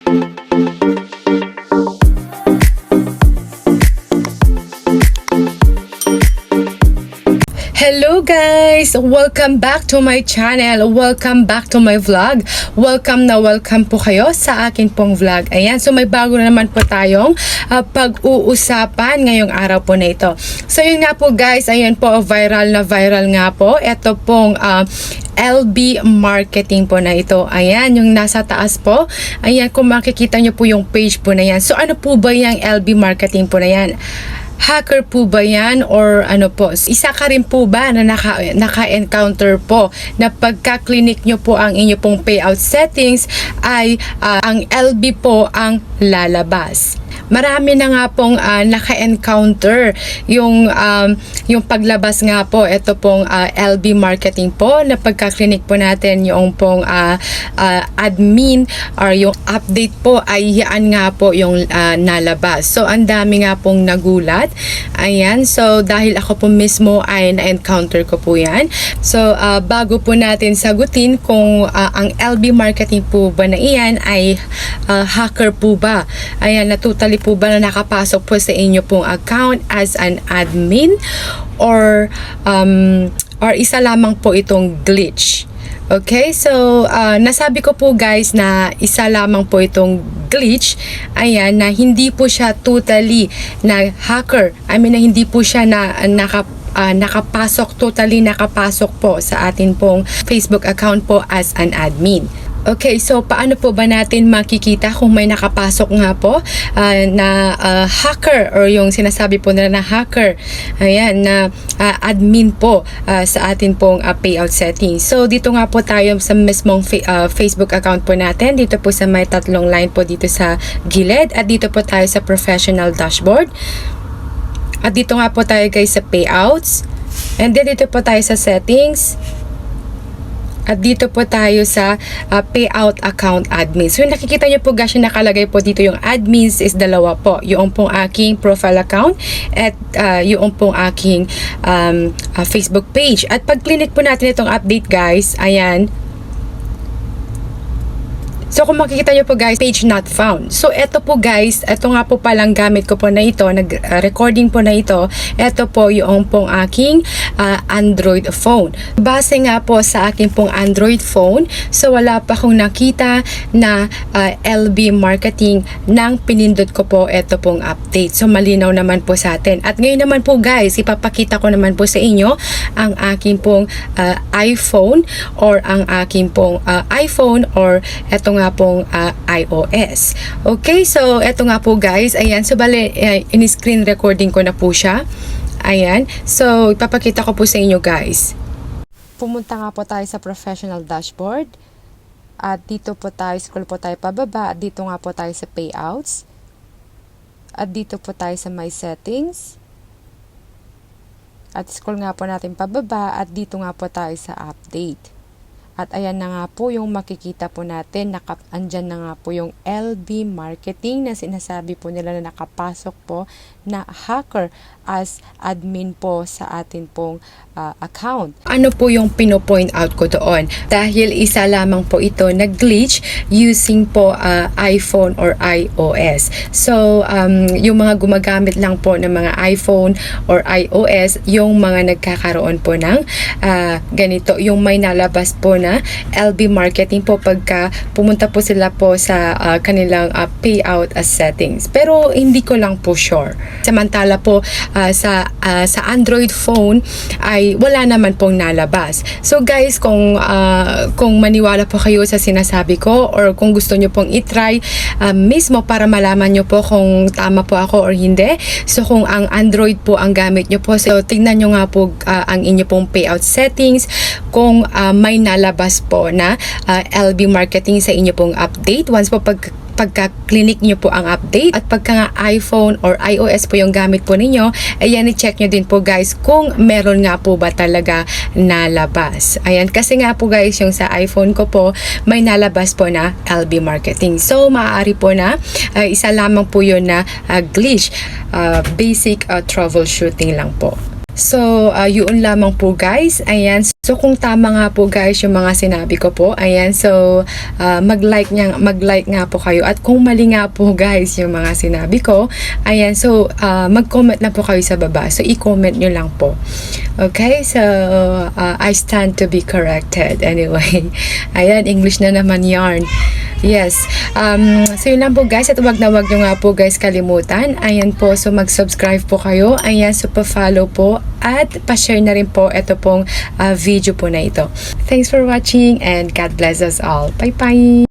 Hello guys! Welcome back to my channel. Welcome back to my vlog. Welcome na welcome po kayo sa akin pong vlog. Ayan, so may bago na naman po tayong ah, pag-uusapan ngayong araw po na ito. So yun nga po guys, ayan po viral na viral nga po. Ito pong ah, LB marketing po na ito. Ayan, yung nasa taas po. Ayan, kung makikita nyo po yung page po na yan. So ano po ba yung LB marketing po na yan? Hacker po ba yan or ano po? Isa ka rin po ba na naka, naka-encounter po na pagka-clinic nyo po ang inyo pong payout settings ay ah, ang LB po ang lalabas? Marami na nga pong ah, naka-encounter yung um, yung paglabas nga po ito pong ah, LB marketing po na pagka-clinic po natin yung pong ah, ah, admin or yung update po ay yan nga po yung ah, nalabas. So ang dami nga pong nagulat. Ayan, so dahil ako po mismo ay na-encounter ko po yan. So ah, bago po natin sagutin kung ah, ang LB marketing po ba na iyan ay ah, hacker po ba? Ayan, na totally po ba na nakapasok po sa inyo pong account as an admin or um, or isa lamang po itong glitch? Okay, so ah, nasabi ko po guys na isa lamang po itong glitch, ayan, na hindi po siya totally na hacker. I mean, na hindi po siya na naka, ah, nakapasok, totally nakapasok po sa atin pong Facebook account po as an admin. Okay, so paano po ba natin makikita kung may nakapasok nga po ah, na ah, hacker or yung sinasabi po nila na hacker, ayan, na ah, admin po ah, sa atin pong ah, payout settings. So dito nga po tayo sa mismong fa- ah, Facebook account po natin. Dito po sa may tatlong line po dito sa gilid at dito po tayo sa professional dashboard. At dito nga po tayo guys sa payouts. And then dito po tayo sa settings. At dito po tayo sa uh, payout account admin. So nakikita nyo po guys, nakalagay po dito yung admins is dalawa po. Yung pong aking profile account at uh, yung pong aking um, uh, Facebook page. At pag clinic po natin itong update guys, ayan, So kung makikita nyo po guys, page not found. So eto po guys, eto nga po palang gamit ko po na ito, nag-recording po na ito, eto po yung pong aking ah, Android phone. Base nga po sa aking pong Android phone, so wala pa akong nakita na ah, LB marketing nang pinindot ko po eto pong update. So malinaw naman po sa atin. At ngayon naman po guys, ipapakita ko naman po sa inyo ang aking pong ah, iPhone or ang aking pong ah, iPhone or eto nga pong ah, iOS. Okay, so eto nga po guys, ayan, so bale, eh, in-screen recording ko na po siya. Ayan, so ipapakita ko po sa inyo guys. Pumunta nga po tayo sa professional dashboard. At dito po tayo, scroll po tayo pababa. At dito nga po tayo sa payouts. At dito po tayo sa my settings. At scroll nga po natin pababa. At dito nga po tayo sa update. At ayan na nga po yung makikita po natin, naka, andyan na nga po yung LB marketing na sinasabi po nila na nakapasok po na hacker as admin po sa atin pong ah, account. Ano po yung pino-point out ko doon? Dahil isa lamang po ito na glitch using po ah, iPhone or iOS. So, um, yung mga gumagamit lang po ng mga iPhone or iOS, yung mga nagkakaroon po ng ah, ganito, yung may nalabas po na LB marketing po pagka pumunta po sila po sa ah, kanilang ah, payout as settings. Pero hindi ko lang po sure. Samantala po ah, sa ah, sa Android phone ay wala naman pong nalabas. So guys, kung ah, kung maniwala po kayo sa sinasabi ko or kung gusto nyo pong itry ah, mismo para malaman nyo po kung tama po ako or hindi. So kung ang Android po ang gamit nyo po, so tingnan nyo nga po ah, ang inyo pong payout settings kung ah, may nalabas po na ah, LB marketing sa inyo pong update. Once po pag pagka-clinic nyo po ang update at pagka nga iPhone or iOS po yung gamit po ninyo, ayan, i-check nyo din po guys kung meron nga po ba talaga nalabas. Ayan, kasi nga po guys, yung sa iPhone ko po, may nalabas po na LB marketing. So, maaari po na uh, isa lamang po yun na uh, glitch, uh, basic uh, troubleshooting lang po. So, uh, yun lamang po guys. Ayan. So, kung tama nga po guys yung mga sinabi ko po. Ayan. So, uh, mag-like, niya, mag-like nga po kayo. At kung mali nga po guys yung mga sinabi ko. Ayan. So, uh, mag-comment na po kayo sa baba. So, i-comment nyo lang po. Okay? So, uh, I stand to be corrected. Anyway. Ayan. English na naman yarn. Yes. Um, so, yun lang po guys. At wag na wag nyo nga po guys kalimutan. Ayan po. So, mag-subscribe po kayo. Ayan. So, pa-follow po. At pa-share na rin po ito pong uh, video po na ito. Thanks for watching and God bless us all. Bye-bye!